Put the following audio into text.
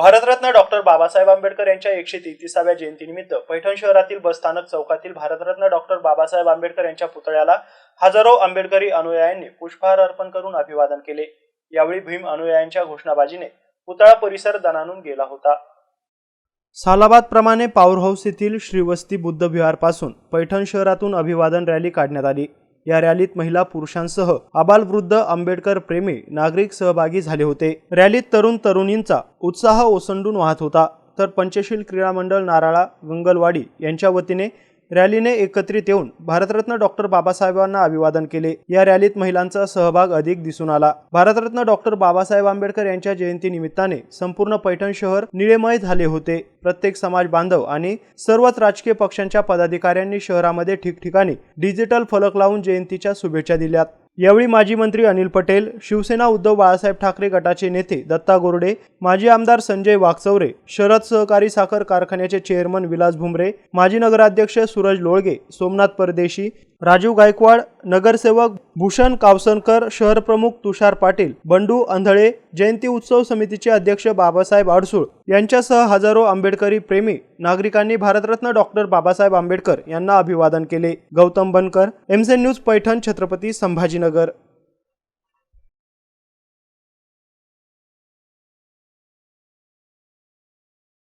Bharat Ratna doctor Babasaheb Ambedkar यांच्या एकशे तेहतीसाव्या जयंतीनिमित्त पैठण शहरातील बसस्थानक चौकातील भारतरत्न डॉक्टर बाबासाहेब आंबेडकर यांच्या पुतळ्याला हजारो आंबेडकरी अनुयायांनी पुष्पहार अर्पण करून अभिवादन केले. यावेळी भीम अनुयायांच्या घोषणाबाजीने पुतळा परिसर दणानून गेला होता. सालाबाद प्रमाणे पॉवर हाऊस येथील श्रीवस्ती बुद्ध विहारपासून पैठण शहरातून अभिवादन रॅली काढण्यात आली. या रॅलीत महिला पुरुषांसह आबालवृद्ध आंबेडकर प्रेमी नागरिक सहभागी झाले होते. रॅलीत तरुण तरुणींचा उत्साह ओसंडून वाहत होता. तर पंचशील क्रीडा मंडळ नाराळा गंगलवाडी यांच्या वतीने रॅलीने एकत्रित येऊन भारतरत्न डॉक्टर बाबासाहेबांना अभिवादन केले. या रॅलीत महिलांचा सहभाग अधिक दिसून आला. भारतरत्न डॉक्टर बाबासाहेब आंबेडकर यांच्या जयंती निमित्ताने संपूर्ण पैठण शहर निळेमय झाले होते. प्रत्येक समाज बांधव आणि सर्वच राजकीय पक्षांच्या पदाधिकाऱ्यांनी शहरामध्ये ठिकठिकाणी डिजिटल फलक लावून जयंतीच्या शुभेच्छा दिल्यात. यावेळी माजी मंत्री अनिल पटेल शिवसेना उद्धव बाळासाहेब ठाकरे गटाचे नेते दत्ता गोरडे माजी आमदार संजय वाकचौरे शरद सहकारी साखर कारखान्याचे चेअरमन विलास भुमरे माजी नगराध्यक्ष सूरज लोळगे सोमनाथ परदेशी राजीव गायकवाड नगरसेवक भूषण कावसनकर शहरप्रमुख तुषार पाटील बंडू अंधळे जयंती उत्सव समितीचे अध्यक्ष बाबासाहेब आडसूळ यांच्यासह हजारो आंबेडकरी प्रेमी नागरिकांनी भारतरत्न डॉक्टर बाबासाहेब आंबेडकर यांना अभिवादन केले. गौतम बनकर एमसेन न्यूज पैठण छत्रपती संभाजीनगर.